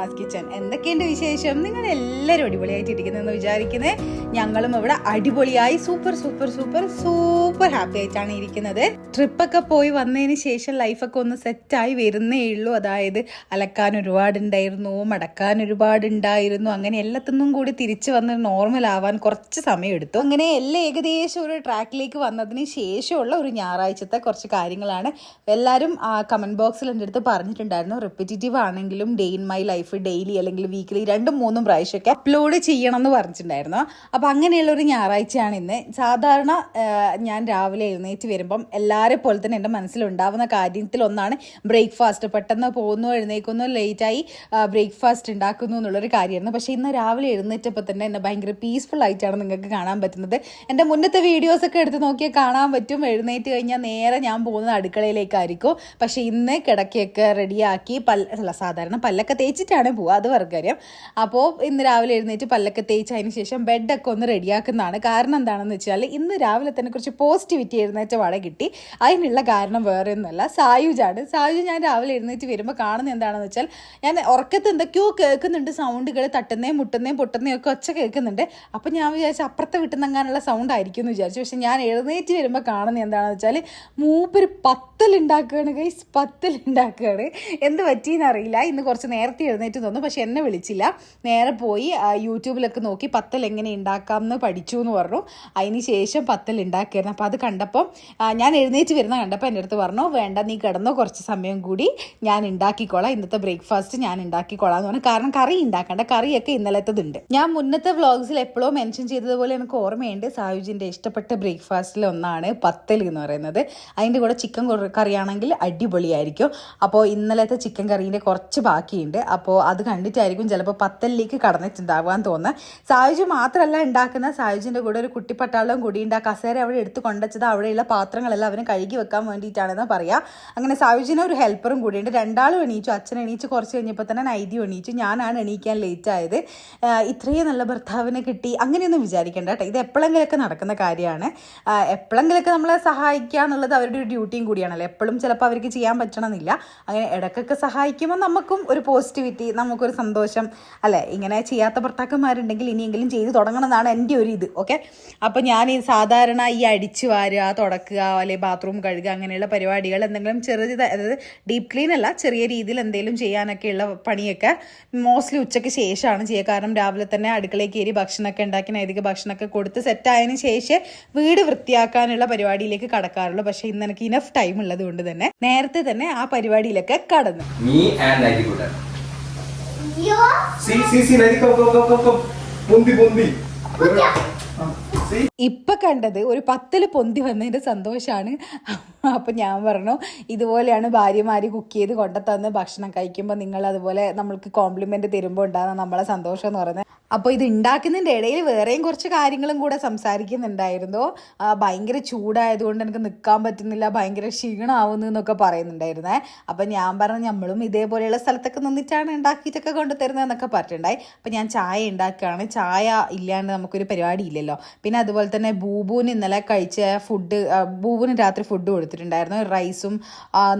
ബിനമാസ് kitchen. എന്തൊക്കെയുണ്ട് വിശേഷം? നിങ്ങൾ എല്ലാവരും അടിപൊളിയായിട്ട് ഇരിക്കുന്നെന്ന് വിചാരിക്കുന്നത് ഞങ്ങളും ഇവിടെ അടിപൊളിയായി super super super super happy ആയിട്ടാണ് ഇരിക്കുന്നത്. ട്രിപ്പൊക്കെ പോയി വന്നതിന് ശേഷം ലൈഫൊക്കെ ഒന്ന് സെറ്റായി വരുന്നേ ഉള്ളൂ. അതായത് അലക്കാൻ ഒരുപാടുണ്ടായിരുന്നു മടക്കാൻ ഒരുപാടുണ്ടായിരുന്നു. അങ്ങനെ എല്ലാത്തിനും കൂടി തിരിച്ചു വന്ന് നോർമൽ ആവാൻ കുറച്ച് സമയം എടുത്തു അങ്ങനെ എല്ലാം ഏകദേശം ഒരു ട്രാക്കിലേക്ക് വന്നതിന് ശേഷമുള്ള ഒരു ഞായറാഴ്ചത്തെ കുറച്ച് കാര്യങ്ങളാണ്. എല്ലാവരും കമന്റ് ബോക്സിൽ എന്റെ അടുത്ത് പറഞ്ഞിട്ടുണ്ടായിരുന്നു റിപ്പറ്റേറ്റീവ് ആണെങ്കിലും day in my life daily അല്ലെങ്കിൽ വീക്കിലി രണ്ടും മൂന്നും പ്രാവശ്യമൊക്കെ അപ്ലോഡ് ചെയ്യണം എന്ന് പറഞ്ഞിട്ടുണ്ടായിരുന്നു. അപ്പോൾ അങ്ങനെയുള്ള ഒരു ഞായറാഴ്ചയാണ് ഇന്ന്. സാധാരണ ഞാൻ രാവിലെ എഴുന്നേറ്റ് വരുമ്പം എല്ലാവരെ പോലെ തന്നെ എന്റെ മനസ്സിലുണ്ടാവുന്ന കാര്യത്തിൽ ഒന്നാണ് ബ്രേക്ക്ഫാസ്റ്റ് പെട്ടെന്ന് പോകുന്നു എഴുന്നേക്കുന്നു ലേറ്റായി ബ്രേക്ക്ഫാസ്റ്റ് ഉണ്ടാക്കുന്നു എന്നുള്ളൊരു കാര്യമായിരുന്നു. പക്ഷേ ഇന്ന് രാവിലെ എഴുന്നേറ്റപ്പോൾ തന്നെ എന്നെ ഭയങ്കര പീസ്ഫുൾ ആയിട്ടാണ് നിങ്ങൾക്ക് കാണാൻ പറ്റുന്നത്. എന്റെ മുന്നത്തെ വീഡിയോസൊക്കെ എടുത്ത് നോക്കിയാൽ കാണാൻ പറ്റും. എഴുന്നേറ്റ് കഴിഞ്ഞാൽ നേരെ ഞാൻ പോകുന്നത് അടുക്കളയിലേക്കായിരിക്കും. പക്ഷേ ഇന്ന് കിടക്കയൊക്കെ റെഡിയാക്കി പല്ല സാധാരണ പല്ലൊക്കെ തേച്ചിട്ടാണ് പോവുക. അത് വേറെ കാര്യം. അപ്പോൾ ഇന്ന് രാവിലെ എഴുന്നേറ്റ് പല്ലൊക്കെ തേച്ച് അതിന് ശേഷം ബെഡൊക്കെ ഒന്ന് റെഡിയാക്കുന്നതാണ്. കാരണം എന്താണെന്ന് വെച്ചാൽ ഇന്ന് രാവിലെ തന്നെ കുറച്ച് പോസിറ്റിവിറ്റി എഴുന്നേറ്റ വട കിട്ടി. അതിനുള്ള കാരണം വേറെ ഒന്നുമല്ല സായുജാണ്. സായുജ് ഞാൻ രാവിലെ എഴുന്നേറ്റ് വരുമ്പോൾ കാണുന്നത് എന്താണെന്ന് വെച്ചാൽ ഞാൻ ഉറക്കത്ത് എന്തൊക്കെയോ കേൾക്കുന്നുണ്ട്. സൗണ്ടുകൾ തട്ടുന്നേയും മുട്ടുന്നേയും പൊട്ടുന്നേയും ഒക്കെ ഒച്ച കേൾക്കുന്നുണ്ട്. അപ്പം ഞാൻ വിചാരിച്ചു അപ്പുറത്തെ വിട്ടുന്നെങ്ങാനുള്ള സൗണ്ട് ആയിരിക്കും എന്ന് വിചാരിച്ചു. പക്ഷേ ഞാൻ എഴുന്നേറ്റ് വരുമ്പോൾ കാണുന്നത് എന്താണെന്ന് വെച്ചാൽ മൂപ്പര് പത്തലുണ്ടാക്കുകയാണ് ഗൈസ് പത്തലുണ്ടാക്കുകയാണ് എന്ത് പറ്റിയെന്ന് അറിയില്ല. ഇന്ന് കുറച്ച് നേരത്തെ എഴുന്നേറ്റ് തന്നു. പക്ഷെ എന്നെ വിളിച്ചില്ല. നേരെ പോയി യൂട്യൂബിലൊക്കെ നോക്കി പത്തൽ എങ്ങനെ ഉണ്ടാക്കാം എന്ന് പഠിച്ചു എന്ന് പറഞ്ഞു. അതിന് ശേഷം പത്തൽ ഉണ്ടാക്കിയായിരുന്നു അപ്പോൾ അത് കണ്ടപ്പോൾ ഞാൻ എഴുന്നേറ്റ് വരുന്ന കണ്ടപ്പോൾ എന്റെ അടുത്ത് പറഞ്ഞു വേണ്ട നീ കിടന്നോ കുറച്ച് സമയം കൂടി ഞാൻ ഉണ്ടാക്കിക്കോളാം ഇന്നത്തെ ബ്രേക്ക്ഫാസ്റ്റ് ഞാൻ ഉണ്ടാക്കിക്കോളാം എന്ന് പറഞ്ഞു. കാരണം കറി ഉണ്ടാക്കണ്ട കറിയൊക്കെ ഇന്നലത്തതുണ്ട്. ഞാൻ മുന്നത്തെ വ്ളോഗ്സിൽ എപ്പോഴും മെൻഷൻ ചെയ്തതുപോലെ എനിക്ക് ഓർമ്മയുണ്ട്. സായുജിന്റെ ഇഷ്ടപ്പെട്ട ബ്രേക്ക്ഫാസ്റ്റിൽ ഒന്നാണ് പത്തൽ എന്ന് പറയുന്നത്. അതിന്റെ കൂടെ ചിക്കൻ കറിയാണെങ്കിൽ അടിപൊളിയായിരിക്കും. അപ്പോൾ ഇന്നലത്തെ ചിക്കൻ കറീന്റെ കുറച്ച് ബാക്കിയുണ്ട്. അപ്പോൾ അത് കണ്ടിട്ടായിരിക്കും ചിലപ്പോൾ പത്തലിലേക്ക് എന്ന് തോന്നുന്നത് സായുജ് മാത്രമല്ല ഉണ്ടാക്കുന്ന സായുജിന്റെ കൂടെ ഒരു കുട്ടിപ്പട്ടാളവും കൂടി ഉണ്ട് ആ കസേര അവിടെ എടുത്ത് കൊണ്ടുവച്ചത് അവിടെയുള്ള പാത്രങ്ങളെല്ലാം അവന് കഴുകി വെക്കാൻ വേണ്ടിയിട്ടാണെന്ന് പറയാം. അങ്ങനെ സായുജിന് ഒരു ഹെൽപ്പറും കൂടിയുണ്ട് രണ്ടാളും എണീച്ചു. അച്ഛൻ എണീച്ച് കുറച്ച് കഴിഞ്ഞപ്പോൾ തന്നെ നൈതി എണീച്ചു. ഞാനാണ് എണീക്കാൻ ലേറ്റ് ആയത്. ഇത്രയും നല്ല ഭർത്താവിനെ കിട്ടി. അങ്ങനെയൊന്നും വിചാരിക്കേണ്ട കേട്ടോ ഇത് എപ്പോഴെങ്കിലൊക്കെ നടക്കുന്ന കാര്യമാണ് എപ്പോഴെങ്കിലൊക്കെ നമ്മളെ സഹായിക്കുക എന്നുള്ളത് അവരുടെ ഒരു ഡ്യൂട്ടിയും കൂടിയാണല്ലോ. എപ്പോഴും ചിലപ്പോൾ അവർക്ക് ചെയ്യാൻ പറ്റണമെന്നില്ല അങ്ങനെ ഇടയ്ക്കൊക്കെ സഹായിക്കുമ്പോൾ നമുക്കും ഒരു പോസിറ്റിവിറ്റി നമുക്കൊരു സന്തോഷം അല്ലേ? ഇങ്ങനെ ചെയ്യാത്ത ഭർത്താക്കന്മാരുണ്ടെങ്കിൽ ഇനിയെങ്കിലും ചെയ്ത് തുടങ്ങണമെന്നാണ് എന്റെ ഒരു ഇത് ഓക്കെ? അപ്പോൾ ഞാൻ ഈ സാധാരണ ഈ അടിച്ചു വാരുക തുടക്കുക അല്ലെങ്കിൽ ബാത്റൂം കഴുകുക അങ്ങനെയുള്ള പരിപാടികൾ എന്തെങ്കിലും ചെറിയ അതായത് ഡീപ്പ് ക്ലീൻ അല്ല ചെറിയ രീതിയിൽ എന്തെങ്കിലും ചെയ്യാനൊക്കെയുള്ള പണിയൊക്കെ മോസ്റ്റ്ലി ഉച്ചയ്ക്ക് ശേഷമാണ് ചെയ്യുക. കാരണം രാവിലെ തന്നെ അടുക്കളയിൽ കയറി ഭക്ഷണമൊക്കെ ഉണ്ടാക്കി നൈതിക ഭക്ഷണമൊക്കെ കൊടുത്ത് സെറ്റായതിനു ശേഷം വീട് വൃത്തിയാക്കാനുള്ള പരിപാടിയിലേക്ക് കടക്കാറുള്ളൂ. പക്ഷേ ഇന്ന് എനിക്ക് ഇനഫ് ടൈം ഉള്ളത് കൊണ്ട് തന്നെ നേരത്തെ തന്നെ ആ പരിപാടിയിലൊക്കെ കടന്നു. See, see, see, Nadi, come, come, come, come, come. Bundi, bundi. ഇപ്പൊ കണ്ടത് ഒരു പത്തിൽ പൊന്തി വന്നതിന്റെ സന്തോഷമാണ് അപ്പൊ ഞാൻ പറഞ്ഞു ഇതുപോലെയാണ് ഭാര്യമാര് കുക്ക് ചെയ്ത് കൊണ്ടുത്തന്ന് ഭക്ഷണം കഴിക്കുമ്പോൾ നിങ്ങൾ അതുപോലെ നമ്മൾക്ക് കോംപ്ലിമെന്റ് തരുമ്പോൾ ഉണ്ടാകുന്ന നമ്മളെ സന്തോഷം എന്ന് പറയുന്നത്. അപ്പോൾ ഇത് ഉണ്ടാക്കുന്നതിന്റെ ഇടയിൽ വേറെയും കുറച്ച് കാര്യങ്ങളും കൂടെ സംസാരിക്കുന്നുണ്ടായിരുന്നു. ഭയങ്കര ചൂടായതുകൊണ്ട് എനിക്ക് നിൽക്കാൻ പറ്റുന്നില്ല ഭയങ്കര ക്ഷീണമാവുന്നു എന്നൊക്കെ പറയുന്നുണ്ടായിരുന്നേ. അപ്പം ഞാൻ പറഞ്ഞു നമ്മളും ഇതേപോലെയുള്ള സ്ഥലത്തൊക്കെ നിന്നിട്ടാണ് ഉണ്ടാക്കിയിട്ടൊക്കെ കൊണ്ടുതരുന്നത് എന്നൊക്കെ പറഞ്ഞിട്ടുണ്ടായി. അപ്പം ഞാൻ ചായ ഉണ്ടാക്കുകയാണ്. ചായ ഇല്ലാണ്ട് നമുക്കൊരു പരിപാടി ഇല്ലല്ലോ. പിന്നെ അതുപോലെ തന്നെ ബൂബുവിന് ഇന്നലെ കഴിച്ച ഫുഡ് ബൂബുവിന് രാത്രി ഫുഡ് കൊടുത്തിട്ടുണ്ടായിരുന്നു. റൈസും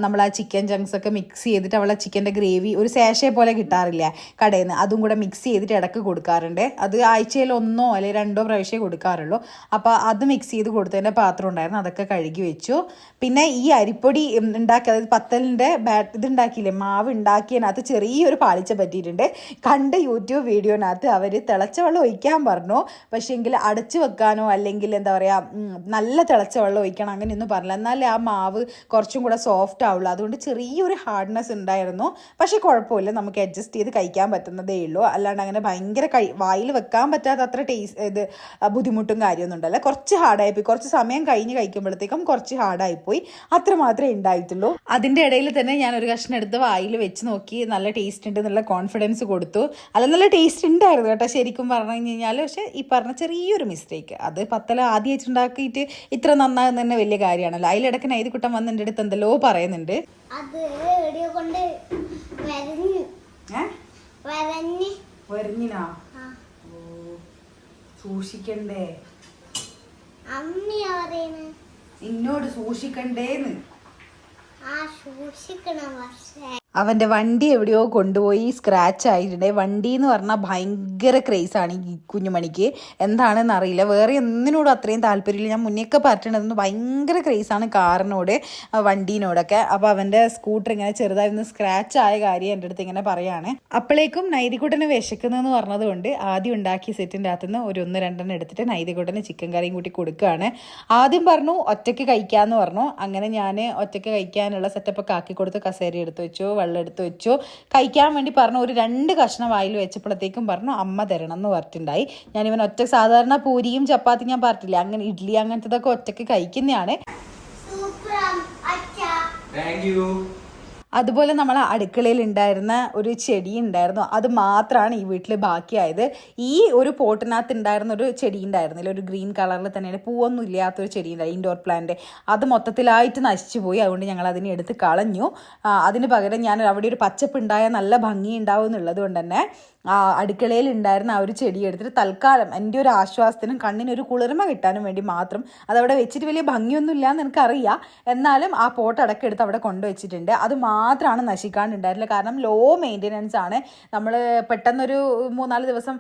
നമ്മൾ ആ ചിക്കൻ ജങ്സ് ഒക്കെ മിക്സ് ചെയ്തിട്ട് അവളെ ചിക്കന്റെ ഗ്രേവി ഒരു ശേഷയെ പോലെ കിട്ടാറില്ല കടയിൽ നിന്ന് അതും കൂടെ മിക്സ് ചെയ്തിട്ട് ഇടയ്ക്ക് കൊടുക്കാറുണ്ട്. അത് ആഴ്ചയിൽ ഒന്നോ അല്ലെങ്കിൽ രണ്ടോ പ്രാവശ്യമേ കൊടുക്കാറുള്ളൂ. അപ്പോൾ അത് മിക്സ് ചെയ്ത് കൊടുത്തതിന്റെ പാത്രം ഉണ്ടായിരുന്നു. അതൊക്കെ കഴുകി വെച്ചു. പിന്നെ ഈ അരിപ്പൊടി ഉണ്ടാക്കി അതായത് പത്തലിന്റെ ബാറ്റ് ഇത് ഉണ്ടാക്കിയില്ലേ മാവ് ഉണ്ടാക്കിയതിനകത്ത് ചെറിയൊരു പാളിച്ച പറ്റിയിട്ടുണ്ട്. കണ്ട യൂട്യൂബ് വീഡിയോനകത്ത് അവർ തിളച്ച വെള്ളം ഒഴിക്കാൻ പറഞ്ഞു. പക്ഷേ എങ്കിൽ അടച്ചു വെക്കാനോ അല്ലെങ്കിൽ എന്താ പറയുക നല്ല തിളച്ച വെള്ളം ഒഴിക്കണം അങ്ങനെയൊന്നും പറഞ്ഞില്ല. എന്നാലേ ആ മാവ് കുറച്ചും കൂടെ സോഫ്റ്റ് ആവുള്ളൂ. അതുകൊണ്ട് ചെറിയൊരു ഹാർഡ്നെസ് ഉണ്ടായിരുന്നു. പക്ഷേ കുഴപ്പമില്ല. നമുക്ക് അഡ്ജസ്റ്റ് ചെയ്ത് കഴിക്കാൻ പറ്റുന്നതേ ഉള്ളൂ. അല്ലാണ്ട് അങ്ങനെ ഭയങ്കര കഴി വായിൽ വെക്കാൻ പറ്റാത്ത അത്ര ടേസ്റ്റ് ഇത് ബുദ്ധിമുട്ടും കാര്യമൊന്നും ഉണ്ടല്ലോ. കുറച്ച് ഹാർഡായിപ്പോയി. കുറച്ച് സമയം കഴിഞ്ഞ് കഴിക്കുമ്പോഴത്തേക്കും കുറച്ച് ഹാർഡായിപ്പോയി. അത്ര മാത്രമേ ഉണ്ടായിട്ടുള്ളൂ. അതിന്റെ ഇടയിൽ തന്നെ ഞാൻ ഒരു കഷ്ണം എടുത്ത് വായിൽ വെച്ച് നോക്കി നല്ല ടേസ്റ്റ് ഉണ്ട് നല്ല കോൺഫിഡൻസ് കൊടുത്തു. അല്ല നല്ല ടേസ്റ്റ് ഉണ്ടായിരുന്നു കേട്ടോ ശരിക്കും പറഞ്ഞു കഴിഞ്ഞാൽ പക്ഷേ ഈ പറഞ്ഞ ചെറിയൊരു മിസ്റ്റേക്ക് അത് പത്തല ആദ്യമായിട്ട് ഉണ്ടാക്കിയിട്ട് ഇത്ര നന്നാകുന്ന തന്നെ വലിയ കാര്യമാണല്ലോ. അതിലിടക്ക് നൈതിക്കുട്ടം വന്ന് എന്റെ അടുത്ത് എന്തെല്ലോ പറയുന്നുണ്ട്. അത് വീഡിയോ കൊണ്ട് വരഞ്ഞു. വരഞ്ഞ്. സൂക്ഷിക്കണ്ടേ? അമ്മയാ എന്നോട് സൂക്ഷിക്കണ്ടേന്ന്. ആ സൂക്ഷിക്കണം പക്ഷേ. അവന്റെ വണ്ടി എവിടെയോ കൊണ്ടുപോയി സ്ക്രാച്ച് ആയിട്ടുണ്ട്. വണ്ടി എന്ന് പറഞ്ഞാൽ ഭയങ്കര ക്രേസാണ് ഈ കുഞ്ഞുമണിക്ക്. എന്താണെന്ന് അറിയില്ല. വേറെ എന്തിനോടും അത്രയും താല്പര്യമില്ല. ഞാൻ മുന്നേക്ക് പറഞ്ഞിട്ടുണ്ടെന്ന് ഭയങ്കര ക്രേസാണ് കാറിനോട് വണ്ടീനോടൊക്കെ. അപ്പോൾ അവന്റെ സ്കൂട്ടർ ഇങ്ങനെ ചെറുതായിരുന്നു സ്ക്രാച്ച് ആയ കാര്യം എന്റെ അടുത്ത് ഇങ്ങനെ പറയാണ്. അപ്പോഴേക്കും നൈതികുട്ടന് വിശക്കുന്നതെന്ന് പറഞ്ഞതുകൊണ്ട് ആദ്യം ഉണ്ടാക്കിയ സെറ്റിന്റെ അകത്തുനിന്ന് ഒരു ഒന്ന് രണ്ടെണ്ണം എടുത്തിട്ട് നൈതികുട്ടന് ചിക്കൻ കറിയും കൂട്ടി കൊടുക്കുകയാണ്. ആദ്യം പറഞ്ഞു ഒറ്റയ്ക്ക് കഴിക്കാമെന്ന് പറഞ്ഞു. അങ്ങനെ ഞാൻ ഒറ്റയ്ക്ക് കഴിക്കാനുള്ള സെറ്റപ്പൊക്കെ ആക്കി കൊടുത്ത് കസേര എടുത്ത് വെച്ചു. വെള്ളം എടുത്ത് വെച്ചു. കഴിക്കാൻ വേണ്ടി പറഞ്ഞു ഒരു രണ്ട് കഷ്ണം വായിൽ വെച്ചപ്പോഴത്തേക്കും പറഞ്ഞു അമ്മ തരണം എന്ന് പറഞ്ഞിട്ടുണ്ടായി. ഞാനിവൻ ഒറ്റ സാധാരണ പൂരിയും ചപ്പാത്തി ഞാൻ പറഞ്ഞില്ല അങ്ങനെ ഇഡ്ഡലി അങ്ങനത്തതൊക്കെ ഒറ്റയ്ക്ക് കഴിക്കുന്നതാണ്. സൂപ്പർ അച്ഛ. താങ്ക് യു അതുപോലെ നമ്മൾ അടുക്കളയിൽ ഉണ്ടായിരുന്ന ഒരു ചെടി ഉണ്ടായിരുന്നു. അത് മാത്രമാണ് ഈ വീട്ടിൽ ബാക്കിയായത്. ഈ ഒരു പോട്ടിനകത്ത് ഉണ്ടായിരുന്ന ഒരു ചെടി ഉണ്ടായിരുന്നില്ല. ഒരു ഗ്രീൻ കളറിൽ തന്നെയാണ്. പൂവൊന്നും ഇല്ലാത്തൊരു ചെടി ഉണ്ടായി ഇൻഡോർ പ്ലാന്റ് അത് മൊത്തത്തിലായിട്ട് നശിച്ചു പോയി അതുകൊണ്ട് ഞങ്ങൾ അതിനെ എടുത്ത് കളഞ്ഞു. അതിന് പകരം ഞാൻ അവിടെ ഒരു പച്ചപ്പ് ഉണ്ടായ നല്ല ഭംഗി ഉണ്ടാവും എന്നുള്ളത് കൊണ്ട് തന്നെ അടുക്കളയിൽ ഉണ്ടായിരുന്ന ആ ഒരു ചെടി എടുത്തിട്ട് തൽക്കാലം എന്റെ ഒരു ആശ്വാസത്തിനും കണ്ണിനൊരു കുളിർമ കിട്ടാനും വേണ്ടി മാത്രം അതവിടെ വെച്ചിട്ട് വലിയ ഭംഗിയൊന്നും എന്ന് എനിക്കറിയാം. എന്നാലും ആ പോട്ട് അടക്കം എടുത്ത് അവിടെ കൊണ്ടുവച്ചിട്ടുണ്ട് അത് മാത്രമാണ് നശിക്കാണ്ടുണ്ടായിരുന്നില്ല കാരണം ലോ മെയിന്റെനൻസ് ആണ്. നമ്മൾ പെട്ടെന്നൊരു മൂന്നാൽ ദിവസം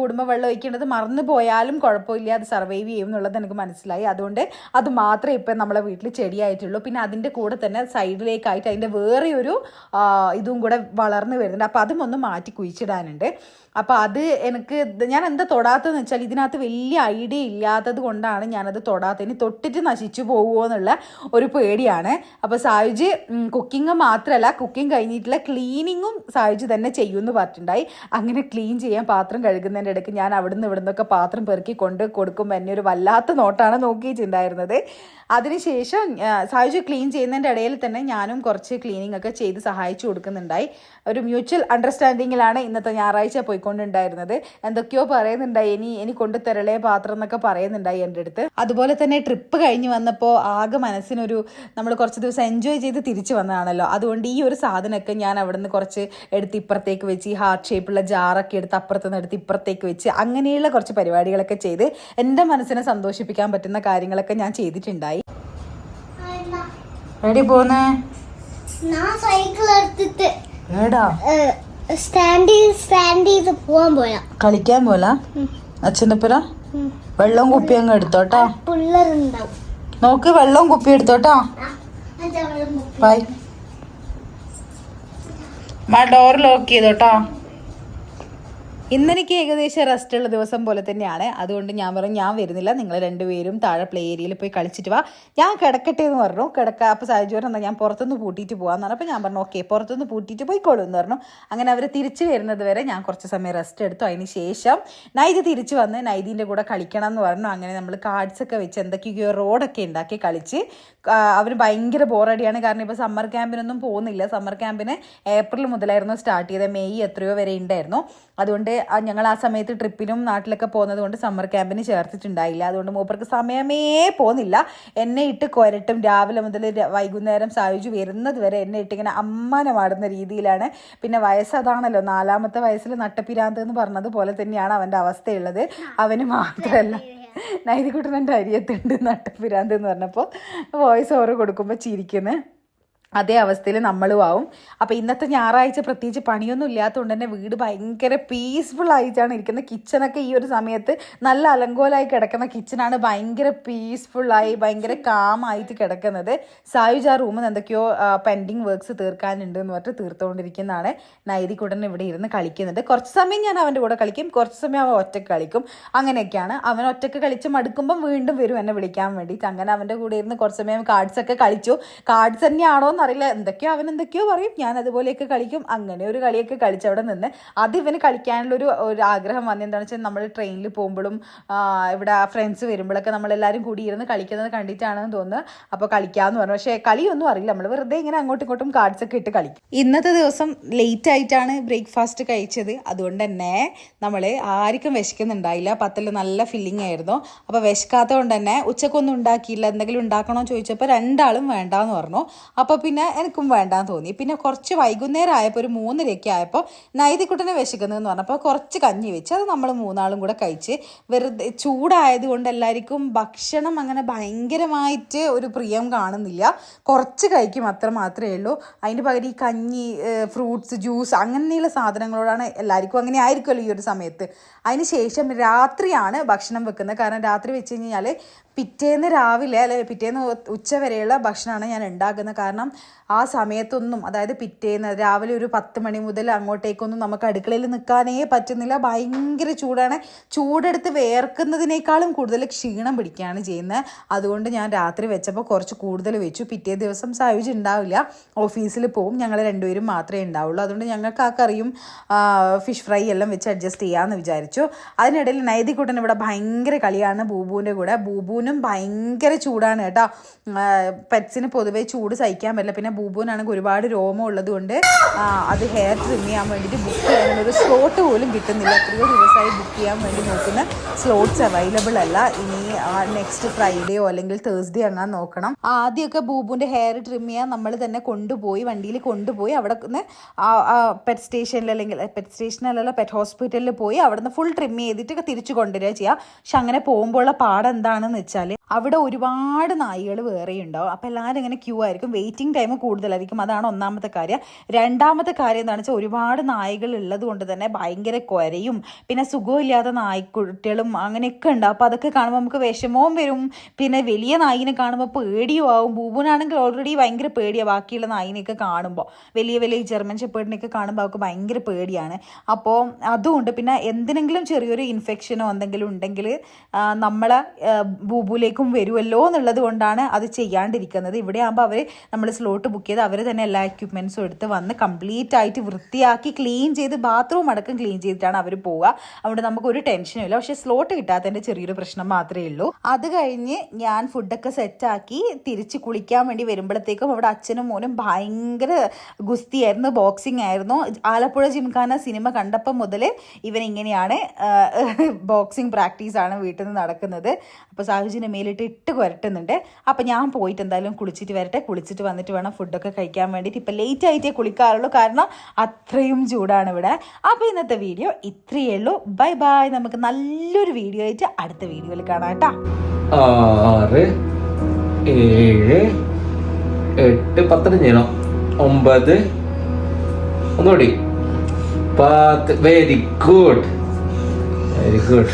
കുടുംബം വെള്ളം ഒഴിക്കേണ്ടത് മറന്നു പോയാലും കുഴപ്പമില്ല. അത് സർവൈവ് ചെയ്യും എന്നുള്ളത് എനിക്ക് മനസ്സിലായി. അതുകൊണ്ട് അത് മാത്രമേ ഇപ്പം നമ്മളെ വീട്ടിൽ ചെടിയായിട്ടുള്ളൂ. പിന്നെ അതിന്റെ കൂടെ തന്നെ സൈഡിലേക്കായിട്ട് അതിന്റെ വേറെ ഒരു ഇതും കൂടെ വളർന്നു വരുന്നുണ്ട്. അപ്പോൾ അതും ഒന്ന് മാറ്റി കുഴിച്ചിടാനുണ്ട്. ¿vale? അപ്പോൾ അത് എനിക്ക് ഞാൻ എന്താ തൊടാത്തതെന്ന് വെച്ചാൽ ഇതിനകത്ത് വലിയ ഐഡിയ ഇല്ലാത്തത് കൊണ്ടാണ് ഞാനത് തൊടാത്തത്. ഇനി തൊട്ടിട്ട് നശിച്ചു പോകുമോ എന്നുള്ള ഒരു പേടിയാണ്. അപ്പോൾ സായുജ് കുക്കിംഗ് മാത്രമല്ല കുക്കിംഗ് കഴിഞ്ഞിട്ടുള്ള ക്ലീനിങ്ങും സായുജ് തന്നെ ചെയ്യുമെന്ന് പറഞ്ഞിട്ടുണ്ടായി. അങ്ങനെ ക്ലീൻ ചെയ്യാൻ പാത്രം കഴുകുന്നതിന്റെ ഇടയ്ക്ക് ഞാൻ അവിടുന്ന് ഇവിടുന്നൊക്കെ പാത്രം പെറുക്കി കൊണ്ട് കൊടുക്കുമ്പോൾ എന്നെ ഒരു വല്ലാത്ത നോട്ടാണ് നോക്കിയിട്ടുണ്ടായിരുന്നത്. അതിനുശേഷം സായുജ് ക്ലീൻ ചെയ്യുന്നതിന്റെ ഇടയിൽ തന്നെ ഞാനും കുറച്ച് ക്ലീനിങ് ഒക്കെ ചെയ്ത് സഹായിച്ചു കൊടുക്കുന്നുണ്ടായി. ഒരു മ്യൂച്വൽ അണ്ടർസ്റ്റാൻഡിങ്ങിലാണ് ഇന്നത്തെ ഞായറാഴ്ച പോയിക്കൊണ്ടുണ്ടായിരുന്നത് എന്തൊക്കെയോ പറയുന്നുണ്ടായി. ഇനി ഇനി കൊണ്ടുതരളേ പാത്രം എന്നൊക്കെ പറയുന്നുണ്ടായി എന്റെ അടുത്ത്. അതുപോലെ തന്നെ ട്രിപ്പ് കഴിഞ്ഞ് വന്നപ്പോൾ ആകെ മനസ്സിനൊരു നമ്മൾ കുറച്ച് ദിവസം എൻജോയ് ചെയ്ത് തിരിച്ചു വന്നതാണല്ലോ. അതുകൊണ്ട് ഈ ഒരു സാധനമൊക്കെ ഞാൻ അവിടെ നിന്ന് കുറച്ച് എടുത്ത് ഇപ്പുറത്തേക്ക് വെച്ച് ഈ ഹാർട്ട് ഷേപ്പുള്ള ജാറൊക്കെ എടുത്ത് അപ്പുറത്ത് നിന്ന് എടുത്ത് ഇപ്പുറത്തേക്ക് വെച്ച് അങ്ങനെയുള്ള കുറച്ച് പരിപാടികളൊക്കെ ചെയ്ത് എന്റെ മനസ്സിനെ സന്തോഷിപ്പിക്കാൻ പറ്റുന്ന കാര്യങ്ങളൊക്കെ ഞാൻ ചെയ്തിട്ടുണ്ടായി. റെഡി പോന്നേ സൈക്കിൾ എടുത്തിട്ട് ഏടാ സ്റ്റാൻഡ് ചെയ്ത് സ്റ്റാൻഡ് ചെയ്ത് പോവാൻ പോയാ. കളിക്കാൻ പോല? അച്ഛന്റെ പുര വെള്ളവും കുപ്പി അങ്ങ് എടുത്തോട്ടോ പിള്ളേരുണ്ടാവും നോക്ക് വെള്ളവും കുപ്പി എടുത്തോട്ടോ. ബൈ. മാ ഡോർ ലോക്ക് ചെയ്തോട്ടാ ഇന്നെനിക്ക് ഏകദേശം റെസ്റ്റ് ഉള്ള ദിവസം പോലെ തന്നെയാണ്. അതുകൊണ്ട് ഞാൻ പറഞ്ഞു ഞാൻ വരുന്നില്ല. നിങ്ങൾ രണ്ടുപേരും താഴെ പ്ലേ ഏരിയയിൽ പോയി കളിച്ചിട്ട് വാ. ഞാൻ കിടക്കട്ടെ എന്ന് പറഞ്ഞു. കിടക്ക അപ്പോൾ സാഹചര്യം എന്താ ഞാൻ പുറത്തുനിന്ന് പൂട്ടിയിട്ട് പോകാമെന്ന് പറഞ്ഞപ്പോൾ ഞാൻ പറഞ്ഞു ഓക്കെ പുറത്തുനിന്ന് പൂട്ടിയിട്ട് പോയിക്കോളൂ എന്ന് പറഞ്ഞു. അങ്ങനെ അവർ തിരിച്ചു വരുന്നത് വരെ ഞാൻ കുറച്ച് സമയം റെസ്റ്റ് എടുത്തു. അതിന് ശേഷം നൈതി തിരിച്ചു വന്ന് നൈതിന്റെ കൂടെ കളിക്കണം എന്ന് പറഞ്ഞു. അങ്ങനെ നമ്മൾ കാർഡ്സൊക്കെ വെച്ച് എന്തൊക്കെയോ റോഡൊക്കെ ഉണ്ടാക്കി കളിച്ച്. അവർ ഭയങ്കര ബോറടിയാണ് കാരണം ഇപ്പോൾ സമ്മർ ക്യാമ്പിനൊന്നും പോകുന്നില്ല. സമ്മർ ക്യാമ്പിന് ഏപ്രിൽ മുതലായിരുന്നു സ്റ്റാർട്ട് ചെയ്തത്. മെയ് എത്രയോ വരെ ഉണ്ടായിരുന്നു. അതുകൊണ്ട് ആ ഞങ്ങൾ ആ സമയത്ത് ട്രിപ്പിനും നാട്ടിലൊക്കെ പോകുന്നത് കൊണ്ട് സമ്മർ ക്യാമ്പിന് ചേർത്തിട്ടുണ്ടായില്ല. അതുകൊണ്ട് മൂപ്പർക്ക് സമയമേ പോകുന്നില്ല എന്നെ ഇട്ട് കൊരട്ടും. രാവിലെ മുതൽ വൈകുന്നേരം സായുജ് വരുന്നത് വരെ എന്നെ ഇട്ട് ഇങ്ങനെ അമ്മാനമാടുന്ന രീതിയിലാണ്. പിന്നെ വയസ്സതാണല്ലോ. നാലാമത്തെ വയസ്സിൽ നട്ടപ്പിരാന്ത് എന്ന് പറഞ്ഞതുപോലെ തന്നെയാണ് അവന്റെ അവസ്ഥയുള്ളത്. അവന് മാത്രമല്ല നൈതികുട്ടൻ എന്റെ അരിയത്തുണ്ട് നട്ടപ്പിരാന്ത് എന്ന് പറഞ്ഞപ്പോൾ വോയിസ് ഓവർ കൊടുക്കുമ്പോൾ ചിരിക്കുന്നത് അതേ അവസ്ഥയിൽ നമ്മളും ആവും. അപ്പോൾ ഇന്നത്തെ ഞായറാഴ്ച പ്രത്യേകിച്ച് പണിയൊന്നും ഇല്ലാത്തതുകൊണ്ട് തന്നെ വീട് ഭയങ്കര പീസ്ഫുൾ ആയിട്ടാണ് ഇരിക്കുന്നത്. കിച്ചണൊക്കെ ഈ ഒരു സമയത്ത് നല്ല അലങ്കോലായി കിടക്കുന്ന കിച്ചണാണ് ഭയങ്കര പീസ്ഫുള്ളായി ഭയങ്കര കാമായിട്ട് കിടക്കുന്നത്. സായുജ് ആ റൂമിൽ എന്തൊക്കെയോ പെൻഡിങ് വർക്ക്സ് തീർക്കാനുണ്ട് എന്ന് പറഞ്ഞിട്ട് തീർത്തുകൊണ്ടിരിക്കുന്നതാണ് നൈതി കൂടൻ ഇവിടെ ഇരുന്ന് കളിക്കുന്നുണ്ട്. കുറച്ച് സമയം ഞാൻ അവന്റെ കൂടെ കളിക്കും. കുറച്ച് സമയം അവൻ ഒറ്റയ്ക്ക് കളിക്കും. അങ്ങനെയൊക്കെയാണ്. അവൻ ഒറ്റയ്ക്ക് കളിച്ച് മടുക്കുമ്പം വീണ്ടും വരും എന്നെ വിളിക്കാൻ വേണ്ടിയിട്ട്. അങ്ങനെ അവന്റെ കൂടെ ഇരുന്ന് കുറച്ച് സമയം കാർഡ്സൊക്കെ കളിച്ചു. കാർഡ്സ് തന്നെയാണോ എന്നറിയില്ല എന്തൊക്കെയോ അവൻ എന്തൊക്കെയോ പറയും. ഞാൻ അതുപോലെയൊക്കെ കളിക്കും. അങ്ങനെ ഒരു കളിയൊക്കെ കളിച്ച് അവിടെ നിന്ന് അത് ഇവന് കളിക്കാനുള്ള ഒരു ആഗ്രഹം വന്നത് എന്താണെന്ന് വെച്ചാൽ നമ്മൾ ട്രെയിനിൽ പോകുമ്പോഴും ഇവിടെ ഫ്രണ്ട്സ് വരുമ്പോഴൊക്കെ നമ്മളെല്ലാവരും കൂടി ഇരുന്ന് കളിക്കുന്നത് കണ്ടിട്ടാണെന്ന് തോന്നുന്നു. അപ്പോൾ കളിക്കാമെന്ന് പറഞ്ഞു. പക്ഷേ കളിയൊന്നും അറിയില്ല. നമ്മൾ വെറുതെ ഇങ്ങനെ അങ്ങോട്ടും ഇങ്ങോട്ടും കാർഡ്സ് ഒക്കെ ഇട്ട് കളിക്കും. ഇന്നത്തെ ദിവസം ലേറ്റ് ആയിട്ടാണ് ബ്രേക്ക്ഫാസ്റ്റ് കഴിച്ചത്. അതുകൊണ്ട് തന്നെ നമ്മൾ ആർക്കും വിശക്കുന്നുണ്ടായില്ല. പത്തിൽ നല്ല ഫില്ലിംഗ് ആയിരുന്നു. അപ്പോൾ വിശക്കാത്തത് കൊണ്ട് തന്നെ ഉച്ചക്കൊന്നും ഉണ്ടാക്കിയില്ല. എന്തെങ്കിലും ഉണ്ടാക്കണോ ചോദിച്ചപ്പോൾ രണ്ടാളും വേണ്ടാന്ന് പറഞ്ഞു. അപ്പോൾ എനിക്കും വേണ്ടാന്ന് തോന്നി. പിന്നെ കുറച്ച് വൈകുന്നേരം ആയപ്പോൾ ഒരു മൂന്നരയൊക്കെ ആയപ്പോൾ നൈതിക്കുട്ടനെ വിശക്കുന്നതെന്ന് പറഞ്ഞപ്പോൾ കുറച്ച് കഞ്ഞി വെച്ച് അത് നമ്മൾ മൂന്നാളും കൂടെ കഴിച്ച് വെറുതെ ചൂടായതുകൊണ്ട് എല്ലാവർക്കും ഭക്ഷണം അങ്ങനെ ഭയങ്കരമായിട്ട് ഒരു പ്രിയം കാണുന്നില്ല. കുറച്ച് കഴിക്കും അത്ര മാത്രമേ ഉള്ളൂ. അതിന് പകരം ഈ കഞ്ഞി ഫ്രൂട്ട്സ് ജ്യൂസ് അങ്ങനെയുള്ള സാധനങ്ങളോടാണ് എല്ലാവർക്കും അങ്ങനെ ആയിരിക്കുമല്ലോ ഈ ഒരു സമയത്ത്. അതിന് ശേഷം രാത്രിയാണ് ഭക്ഷണം വെക്കുന്നത്. കാരണം രാത്രി വെച്ച് കഴിഞ്ഞാൽ പിറ്റേന്ന് രാവിലെ അല്ലെ പിറ്റേന്ന് ഉച്ച വരെയുള്ള ഭക്ഷണമാണ് ഞാൻ ഉണ്ടാക്കുന്നത്. കാരണം ആ സമയത്തൊന്നും അതായത് പിറ്റേന്ന് രാവിലെ ഒരു പത്ത് മണി മുതൽ അങ്ങോട്ടേക്കൊന്നും നമുക്ക് അടുക്കളയിൽ നിൽക്കാനേ പറ്റുന്നില്ല. ഭയങ്കര ചൂടാണ്. ചൂടെടുത്ത് വേർക്കുന്നതിനേക്കാളും കൂടുതൽ ക്ഷീണം പിടിക്കുകയാണ് ചെയ്യുന്നത്. അതുകൊണ്ട് ഞാൻ രാത്രി വെച്ചപ്പോൾ കുറച്ച് കൂടുതൽ വെച്ചു. പിറ്റേ ദിവസം സായുജ് ഉണ്ടാവില്ല. ഓഫീസിൽ പോവും. ഞങ്ങൾ രണ്ടുപേരും മാത്രമേ ഉണ്ടാവുള്ളൂ. അതുകൊണ്ട് ഞങ്ങൾക്ക് ആ കറിയും ഫിഷ് ഫ്രൈ എല്ലാം വെച്ച് അഡ്ജസ്റ്റ് ചെയ്യാമെന്ന് വിചാരിച്ചു. അതിനിടയിൽ നൈതിക്കുട്ടൻ ഇവിടെ ഭയങ്കര കളിയാണ് ബൂബുവിന്റെ കൂടെ. ബൂബുവിനും ഭയങ്കര ചൂടാണ് കേട്ടോ. പെറ്റ്സിന് പൊതുവേ ചൂട് സഹിക്കാൻ പറ്റില്ല. പിന്നെ ബൂബുവിനാണെങ്കിൽ ഒരുപാട് രോമം ഉള്ളതുകൊണ്ട് അത് ഹെയർ ട്രിം ചെയ്യാൻ വേണ്ടിയിട്ട് ബുക്ക് ചെയ്യാനുള്ള ഒരു സ്ലോട്ട് പോലും കിട്ടുന്നില്ല. എത്രയോ ദിവസമായി ബുക്ക് ചെയ്യാൻ വേണ്ടി നോക്കുന്ന സ്ലോട്ട്സ് അവൈലബിൾ അല്ല. ഇനി നെക്സ്റ്റ് ഫ്രൈഡേയോ അല്ലെങ്കിൽ തേഴ്സ്ഡേ അങ്ങനെ നോക്കണം. ആദ്യമൊക്കെ ബൂബുവിന്റെ ഹെയർ ട്രിം ചെയ്യാൻ നമ്മൾ തന്നെ കൊണ്ടുപോയി വണ്ടിയിൽ കൊണ്ടുപോയി അവിടെ നിന്ന് പെറ്റ് സ്റ്റേഷനിൽ അല്ലെങ്കിൽ പെറ്റ് സ്റ്റേഷനിലല്ല പെറ്റ് ഹോസ്പിറ്റലിൽ പോയി അവിടെ നിന്ന് ഫുൾ ട്രിം ചെയ്തിട്ട് തിരിച്ചു കൊണ്ടുവരിക ചെയ്യുക പക്ഷെ അങ്ങനെ പോകുമ്പോഴുള്ള പാടെന്താണെന്ന് വെച്ചാൽ അവിടെ ഒരുപാട് നായികൾ വേറെ ഉണ്ടാവും. അപ്പോൾ എല്ലാവരും ഇങ്ങനെ ക്യൂ ആയിരിക്കും. വെയിറ്റിംഗ് ടൈം കൂടുതലായിരിക്കും. അതാണ് ഒന്നാമത്തെ കാര്യം. രണ്ടാമത്തെ കാര്യം എന്താണെന്ന് വെച്ചാൽ ഒരുപാട് നായകൾ ഉള്ളത് കൊണ്ട് തന്നെ ഭയങ്കര കൊരയും പിന്നെ സുഖമില്ലാത്ത നായ്ക്കുട്ടികളും അങ്ങനെയൊക്കെ ഉണ്ടാവും അപ്പോൾ അതൊക്കെ കാണുമ്പോൾ നമുക്ക് വിഷമവും വരും. പിന്നെ വലിയ നായിനെ കാണുമ്പോൾ പേടിയും ആവും. ബൂബുനാണെങ്കിൽ ഓൾറെഡി ഭയങ്കര പേടിയാണ് ബാക്കിയുള്ള നായിനെയൊക്കെ കാണുമ്പോൾ വലിയ വലിയ ജർമ്മൻ ഷെപ്പേർഡിനെയൊക്കെ കാണുമ്പോൾ അവർക്ക് ഭയങ്കര പേടിയാണ്. അപ്പോൾ അതുകൊണ്ട് പിന്നെ എന്തിനെങ്കിലും ചെറിയൊരു ഇൻഫെക്ഷനോ എന്തെങ്കിലും ഉണ്ടെങ്കിൽ നമ്മളെ ബൂബുലേക്കും വരുമല്ലോ എന്നുള്ളത് കൊണ്ടാണ് അത് ചെയ്യാണ്ടിരിക്കുന്നത്. ഇവിടെ ആകുമ്പോൾ അവർ നമ്മൾ സ്ലോട്ട് ബുക്ക് ചെയ്ത് അവർ തന്നെ എല്ലാ എക്യുപ്മെൻസും എടുത്ത് വന്ന് കംപ്ലീറ്റ് ആയിട്ട് വൃത്തിയാക്കി ക്ലീൻ ചെയ്ത് ബാത്റൂം അടക്കം ക്ലീൻ ചെയ്തിട്ടാണ് അവർ പോവുക. അതുകൊണ്ട് നമുക്ക് ഒരു ടെൻഷനും ഇല്ല. പക്ഷേ സ്ലോട്ട് കിട്ടാത്തതിന്റെ ചെറിയൊരു പ്രശ്നം മാത്രമേ ഉള്ളൂ. അത് കഴിഞ്ഞ് ഞാൻ ഫുഡൊക്കെ സെറ്റാക്കി തിരിച്ച് കുളിക്കാൻ വേണ്ടി വരുമ്പോഴത്തേക്കും അവിടെ അച്ഛനും മോനും ഭയങ്കര ഗുസ്തിയായിരുന്നു. ബോക്സിംഗ് ആയിരുന്നു. ആലപ്പുഴ ജിംഖാന സിനിമ കണ്ടപ്പം മുതൽ ഇവൻ ഇങ്ങനെയാണ് ബോക്സിംഗ് പ്രാക്ടീസാണ് വീട്ടിൽ നിന്ന് നടക്കുന്നത്. അപ്പോൾ സാഹുജിനെ മേലിട്ട് ഇട്ട് കുരട്ടുന്നുണ്ട് അപ്പോൾ ഞാൻ പോയിട്ട് എന്തായാലും കുളിച്ചിട്ട് വരട്ടെ. കുളിച്ചിട്ട് വന്നിട്ട് വേണം ഫുഡൊക്കെ കഴിക്കാൻ വേണ്ടിയിട്ട്. ഇപ്പോൾ ലേറ്റ് ആയിട്ടേ കുളിക്കാറുള്ളൂ. കാരണം അത്രയും ചൂടാണ് ഇവിടെ. അപ്പോൾ ഇന്നത്തെ വീഡിയോ ഇത്രയേ ഉള്ളൂ. ബൈ ബൈ നമുക്ക് നല്ലൊരു വീഡിയോ ആയിട്ട് അടുത്ത വീഡിയോയിൽ കാണാം കേട്ടോ. ആറ് ഏഴ് എട്ട് പത്തിന് ചെയ്യണം ഒമ്പത് ഒന്നുകൂടി. പത്ത്. Very good very good